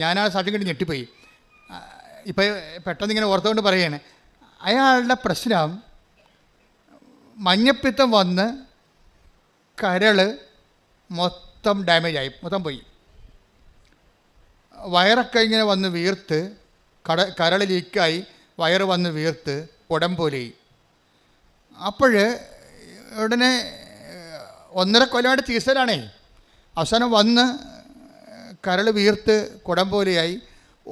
ഞാൻ ആ കണ്ട് ഞെട്ടിപ്പോയി. ഇപ്പം പെട്ടെന്ന് ഇങ്ങനെ ഓർത്തുകൊണ്ട് പറയുകയാണ് അയാളുടെ പ്രശ്നം മഞ്ഞപ്പിത്തം വന്ന് കരൾ മൊത്തം ആയി മൊത്തം പോയി. വയറൊക്കെ ഇങ്ങനെ വന്ന് വീർത്ത് കട കരൾ ലീക്കായി വയറ് വന്ന് വീർത്ത് ഉടംപോലെയായി അപ്പോൾ ഉടനെ ഒന്നര കൊല്ലമായിട്ട് ചികിത്സയിലാണേ. അവസാനം വന്ന് കരൾ വീർത്ത് കുടം പോലെയായി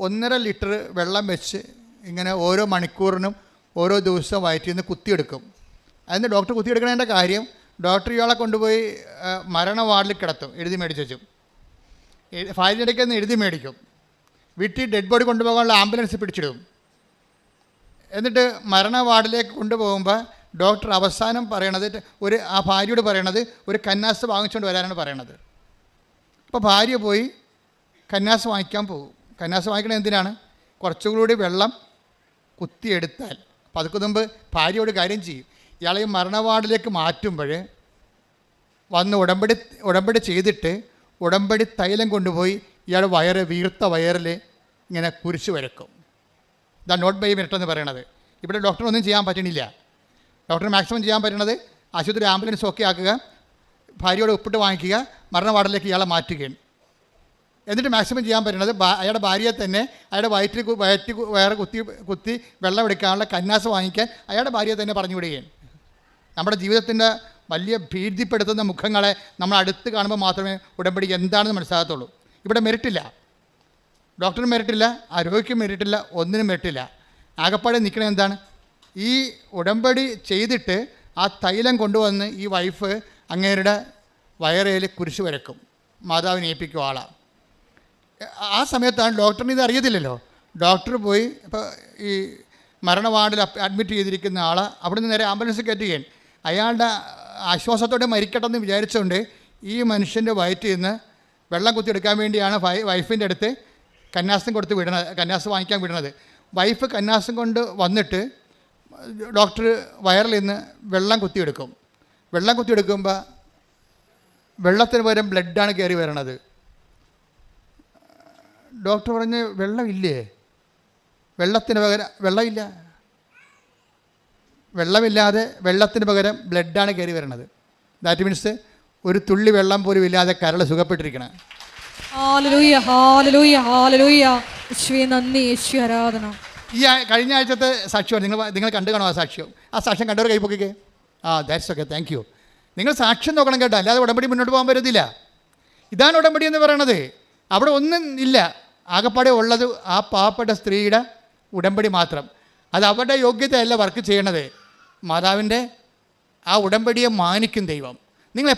ഒന്നര ലിറ്റർ വെള്ളം വെച്ച് ഇങ്ങനെ ഓരോ മണിക്കൂറിനും ഓരോ ദിവസവും വയറ്റിൽ നിന്ന് കുത്തിയെടുക്കും. അതിന് ഡോക്ടർ കുത്തിയെടുക്കണതിന്റെ കാര്യം ഡോക്ടർ ഇയാളെ കൊണ്ടുപോയി മരണ വാർഡിൽ കിടത്തും എഴുതി മേടിച്ചു വെച്ചും. ഫയലിനിടയ്ക്ക് നിന്ന് എഴുതി മേടിക്കും. വീട്ടിൽ ഡെഡ് ബോഡി കൊണ്ടുപോകാനുള്ള ആംബുലൻസ് പിടിച്ചിടും. എന്നിട്ട് മരണ വാർഡിലേക്ക് കൊണ്ടുപോകുമ്പോൾ ഡോക്ടർ അവസാനം പറയണത് ഒരു ആ ഭാര്യയോട് പറയണത് ഒരു കന്നാസ് വാങ്ങിച്ചുകൊണ്ട് വരാനാണ് പറയണത്. അപ്പോൾ ഭാര്യ പോയി കന്നാസ് വാങ്ങിക്കാൻ പോകും. കന്നാസ് വാങ്ങിക്കണത് എന്തിനാണ്? കുറച്ചുകൂടി വെള്ളം കുത്തിയെടുത്താൽ. അപ്പോൾ അതൊക്കെ മുമ്പ് ഭാര്യയോട് കാര്യം ചെയ്യും. ഇയാളെ ഈ മരണവാർഡിലേക്ക് മാറ്റുമ്പോൾ വന്ന് ഉടമ്പടി ഉടമ്പടി ചെയ്തിട്ട് ഉടമ്പടി തൈലം കൊണ്ടുപോയി ഇയാൾ വയറ് വീർത്ത വയറിൽ ഇങ്ങനെ കുരിശ് വരക്കും. ദ നോട്ട് ബൈ മിനിറ്റ് എന്ന് പറയണത്. ഇവിടെ ഡോക്ടറൊന്നും ചെയ്യാൻ പറ്റണില്ല. ഡോക്ടർ മാക്സിമം ചെയ്യാൻ പറ്റണത് ആശുപത്രി ആംബുലൻസ് ഒക്കെ ആക്കുക ഭാര്യയോട് ഉപ്പിട്ട് വാങ്ങിക്കുക മരണവാർഡിലേക്ക് ഇയാളെ മാറ്റുകയാണ്. എന്നിട്ട് മാക്സിമം ചെയ്യാൻ പറ്റുന്നത് അയാളുടെ ഭാര്യയെ തന്നെ അയാളുടെ വയറ്റിൽ വയറ്റി വയറ് കുത്തി കുത്തി വെള്ളം എടുക്കാനുള്ള കന്നാസ് വാങ്ങിക്കാൻ അയാളുടെ ഭാര്യയെ തന്നെ പറഞ്ഞു വിടുകയാണ് നമ്മുടെ ജീവിതത്തിന്റെ വലിയ ഭീതിപ്പെടുത്തുന്ന മുഖങ്ങളെ നമ്മൾ അടുത്ത് കാണുമ്പോൾ മാത്രമേ ഉടമ്പടി എന്താണെന്ന് മനസ്സിലാകത്തുള്ളൂ. ഇവിടെ മെറിറ്റില്ല ഡോക്ടറിന് മെറിറ്റില്ല ആ രോഗിക്ക് മെറിറ്റില്ല ഒന്നിനും മെറിറ്റില്ല ആകപ്പാടെ നിൽക്കണത് എന്താണ്? ഈ ഉടമ്പടി ചെയ്തിട്ട് ആ തൈലം കൊണ്ടുവന്ന് ഈ വൈഫ് അങ്ങേരുടെ വയറയിൽ കുരിശ് വരക്കും. മാതാവിനെ ഏൽപ്പിക്കും ആളാണ് ആ സമയത്താണ് ഡോക്ടറിന് ഇത് അറിയത്തില്ലല്ലോ. ഡോക്ടർ പോയി ഇപ്പോൾ ഈ മരണ വാർഡിൽ അഡ്മിറ്റ് ചെയ്തിരിക്കുന്ന ആളെ അവിടെ നിന്ന് നേരെ ആംബുലൻസ് കയറ്റുകയാണ് അയാളുടെ ആശ്വാസത്തോടെ മരിക്കട്ടെന്ന് വിചാരിച്ചുകൊണ്ട് ഈ മനുഷ്യന്റെ വയറ്റിൽ നിന്ന് വെള്ളം കുത്തിയെടുക്കാൻ വേണ്ടിയാണ് വൈഫിന്റെ അടുത്ത് കന്യാസം കൊടുത്ത് വിടണത് കന്യാസം വാങ്ങിക്കാൻ വിടണത് വൈഫ് കന്യാസം കൊണ്ട് വന്നിട്ട് ഡോക്ടർ വയറിൽ നിന്ന് വെള്ളം കുത്തിയെടുക്കും. വെള്ളം കുത്തിയെടുക്കുമ്പോൾ വെള്ളത്തിന് പകരം ബ്ലഡാണ് കയറി വരണത്. ഡോക്ടർ പറഞ്ഞ് വെള്ളമില്ലേ? വെള്ളത്തിന് പകരം വെള്ളമില്ല. വെള്ളമില്ലാതെ വെള്ളത്തിന് പകരം ബ്ലഡാണ് കയറി വരണത്. ദാറ്റ് മീൻസ് ഒരു തുള്ളി വെള്ളം പോലും ഇല്ലാതെ കരൾ സുഖപ്പെട്ടിരിക്കണം. ഈ കഴിഞ്ഞ ആഴ്ചത്തെ സാക്ഷ്യമാണ് നിങ്ങൾ നിങ്ങൾ കണ്ടു കാണും ആ സാക്ഷ്യം. ആ സാക്ഷ്യം കണ്ടവർ കൈ പൊക്കിക്കേ. ആ ദാറ്റ്സ് ഓക്കെ താങ്ക് യു നിങ്ങൾ സാക്ഷ്യം നോക്കണം കേട്ടോ അല്ലാതെ ഉടമ്പടി മുന്നോട്ട് പോകാൻ പറ്റത്തില്ല. ഇതാണ് ഉടമ്പടി എന്ന് പറയണത്. അവിടെ ഒന്നും ഇല്ല. ആകപ്പാടെ ഉള്ളത് ആ പാവപ്പെട്ട സ്ത്രീയുടെ ഉടമ്പടി മാത്രം. അത് അവരുടെ യോഗ്യതയല്ല വർക്ക് ചെയ്യണത്. മാതാവിന്റെ ആ ഉടമ്പടിയെ മാനിക്കും ദൈവം. നിങ്ങൾ